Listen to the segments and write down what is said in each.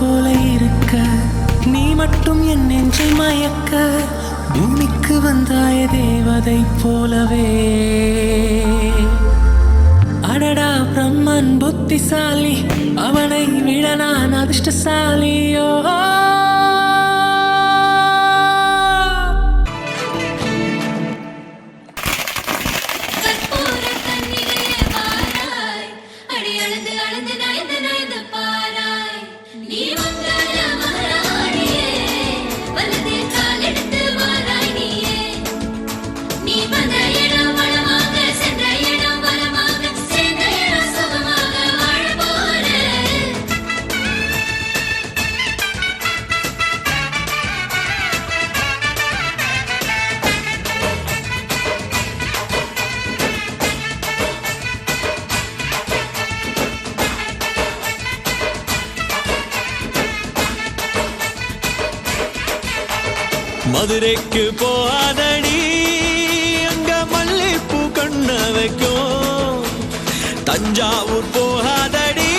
போல இருக்க. நீ மட்டும் என் நெஞ்சை மயக்க. பூமிக்கு வந்தாய தேவதை போலவே. அடடா பிரம்மன் புத்திசாலி. அவனை விட நான் அதிர்ஷ்டசாலியோ? மதுரைக்கு போகாதடி. அங்க மல்லிப்பூ கண்ண வைக்கும். தஞ்சாவூர் போகாதடி.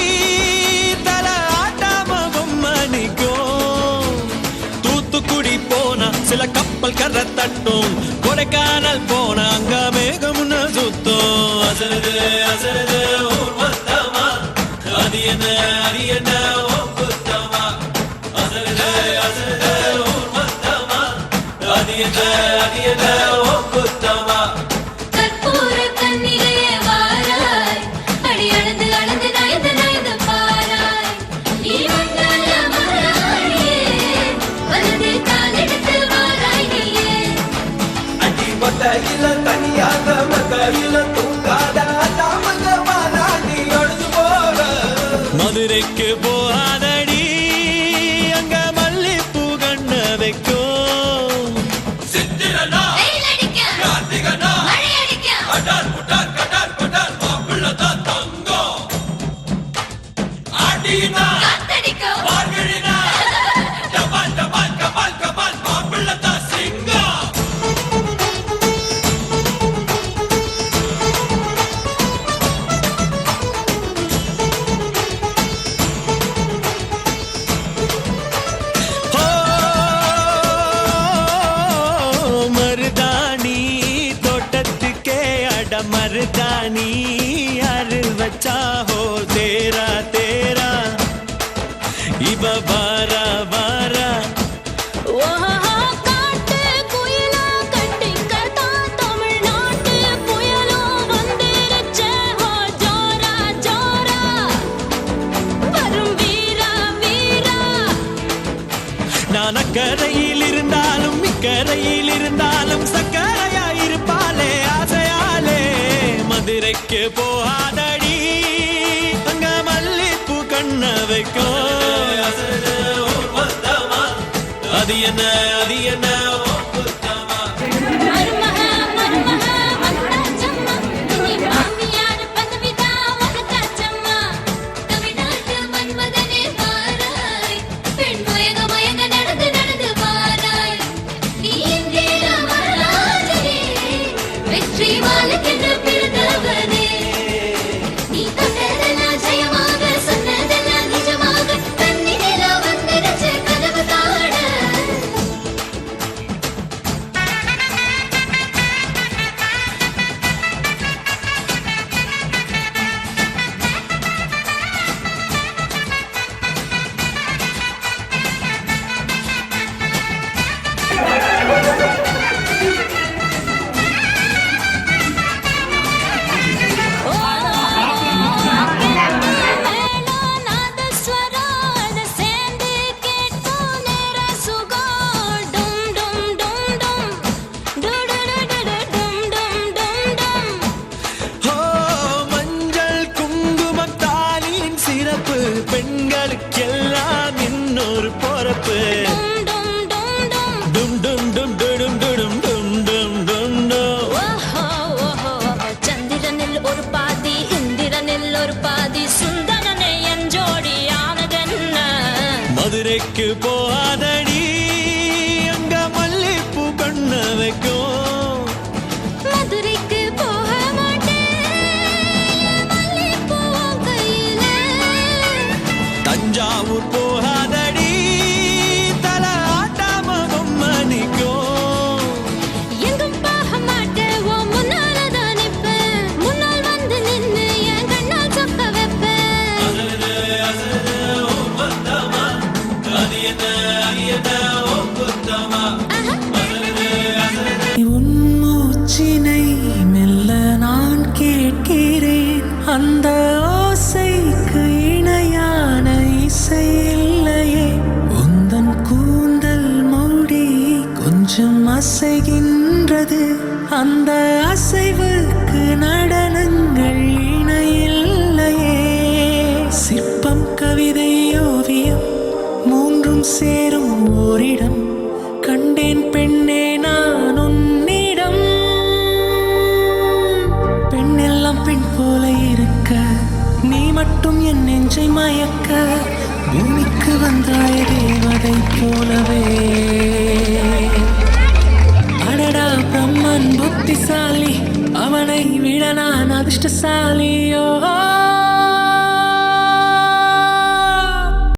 தல ஆட்டாம பொம்மணிக்கும் தூத்துக்குடி போனா சில கப்பல் கரை தட்டும். கொடைக்கானல் போனா அங்க மேகம் أبيض وقت التمام மதுரைக்கு போக बच्चा हो तेरा तेरा। इबा बारा बारा। நான் அக்கறையில் இருந்தாலும் இக்கரையில் இருந்தாலும் சக்கரையாயிருப்பாளே ஆசையாலே மதுரைக்கு போகாத அது என்ன அது என்ன பொறப்பு டும் டும் டும் டும் டும் டும் டும் டும் டும். சந்திரனில் ஒரு பாதி இந்திரனில் ஒரு பாதி. சுந்தரனை என் ஜோடியானதென்ன? மதுரைக்கு போகாதடி. உன்மூச்சினை மெல்ல நான் கேட்கிறேன். அந்த ஆசைக்கு இணையான இசை இல்லையே. உந்தன் கூந்தல் மொழி கொஞ்சம் அசைகின்றது. அந்த என் நெஞ்சை மயக்க பூமிக்கு வந்தாய் தேவதை போலவே. அடடா பிரம்மன் புத்திசாலி அவனை விட நான் அதிர்ஷ்டசாலியோ?